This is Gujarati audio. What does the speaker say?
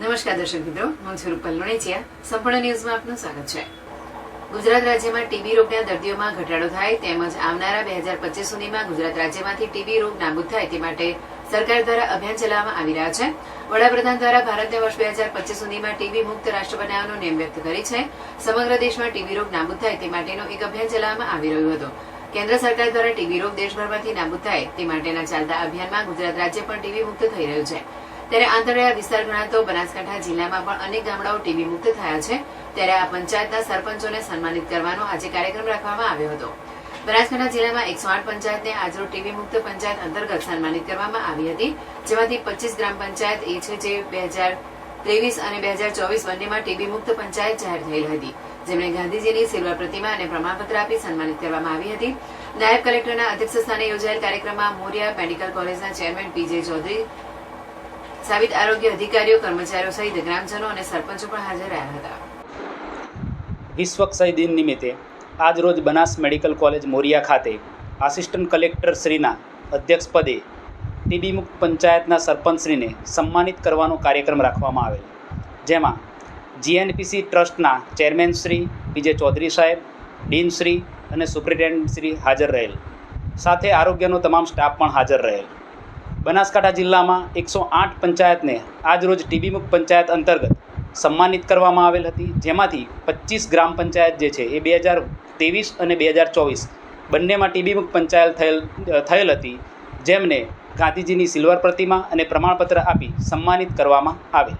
નમસ્કાર દર્શક મિત્રો, હું સ્વરૂપ રૂપલ સંપૂર્ણ ન્યૂઝમાં આપનું સ્વાગત છે. ગુજરાત રાજ્યમાં ટીબી રોગના દર્દીઓમાં ઘટાડો થાય તેમજ આવનારા બે હજાર પચીસ સુધીમાં ગુજરાત રાજ્યમાંથી ટીબી રોગ નાબૂદ થાય તે માટે સરકાર દ્વારા અભિયાન ચલાવવામાં આવી રહ્યા છે. વડાપ્રધાન દ્વારા ભારતને વર્ષ બે હજાર પચીસ સુધીમાં ટીબી મુક્ત રાષ્ટ્ર બનાવવાનો નેમ વ્યક્ત કરી છે. સમગ્ર દેશમાં ટીબી રોગ નાબૂદ થાય તે માટેનો એક અભિયાન ચલાવવામાં આવી રહ્યું હતું. કેન્દ્ર સરકાર દ્વારા ટીબી રોગ દેશભરમાંથી નાબૂદ થાય તે માટેના ચાલતા અભિયાનમાં ગુજરાત રાજ્ય પણ ટીબી મુક્ત થઈ રહ્યું છે. ત્યારે આંતરરાષ્ટ્રીય વિસ્તાર ગણાતો બનાસકાંઠા જિલ્લામાં પણ અનેક ગામડાઓ ટીબી મુક્ત થયા છે. ત્યારે આ પંચાયતના સરપંચોને સન્માનિત કરવાનો આજે કાર્યક્રમ રાખવામાં આવ્યો હતો. બનાસકાંઠા જિલ્લામાં એકસો આઠ પંચાયતને આજરોજ ટીબી મુક્ત પંચાયત અંતર્ગત સન્માનિત કરવામાં આવી હતી. જેમાંથી પચીસ ગ્રામ પંચાયત એ છે જે બે હજાર ત્રેવીસ અને બે હજાર ચોવીસ બંનેમાં ટીબી મુક્ત પંચાયત જાહેર થયેલ હતી. જેમણે ગાંધીજીની સિલ્વર પ્રતિમા અને પ્રમાણપત્ર આપી સન્માનિત કરવામાં આવી હતી. નાયબ કલેક્ટરના અધ્યક્ષ સ્થાને યોજાયેલ કાર્યક્રમમાં મોરિયા મેડિકલ કોલેજના ચેરમેન પીજે ચૌધરી સાબિત આરોગ્ય અધિકારીઓ, કર્મચારીઓ સહિત ગ્રામજનો અને સરપંચો પણ હાજર રહ્યા હતા. વિશ્વ ક્ષય દિન નિમિત્તે આજરોજ બનાસ મેડિકલ કોલેજ મોરિયા ખાતે આસિસ્ટન્ટ કલેક્ટર શ્રીના અધ્યક્ષપદે ટીબી મુક્ત પંચાયતના સરપંચશ્રીને સન્માનિત કરવાનો કાર્યક્રમ રાખવામાં આવેલ. જેમાં જીએનપીસી ટ્રસ્ટના ચેરમેન શ્રી વિજય ચૌધરી સાહેબ, ડીન શ્રી અને સુપ્રિન્ટેન્ડન્ટ શ્રી હાજર રહેલ. સાથે આરોગ્યનો તમામ સ્ટાફ પણ હાજર રહેલ. બનાસકાંઠા જિલ્લામાં એકસો આઠ પંચાયતને આજરોજ ટીબી પંચાયત અંતર્ગત સન્માનિત કરવામાં આવેલ હતી. જેમાંથી પચીસ ગ્રામ પંચાયત જે છે એ બે હજાર ત્રેવીસ અને બે હજાર ચોવીસ બંનેમાં ટીબી પંચાયત થયેલ થયેલ હતી. જેમને ગાંધીજીની સિલ્વર પ્રતિમા અને પ્રમાણપત્ર આપી સન્માનિત કરવામાં આવેલ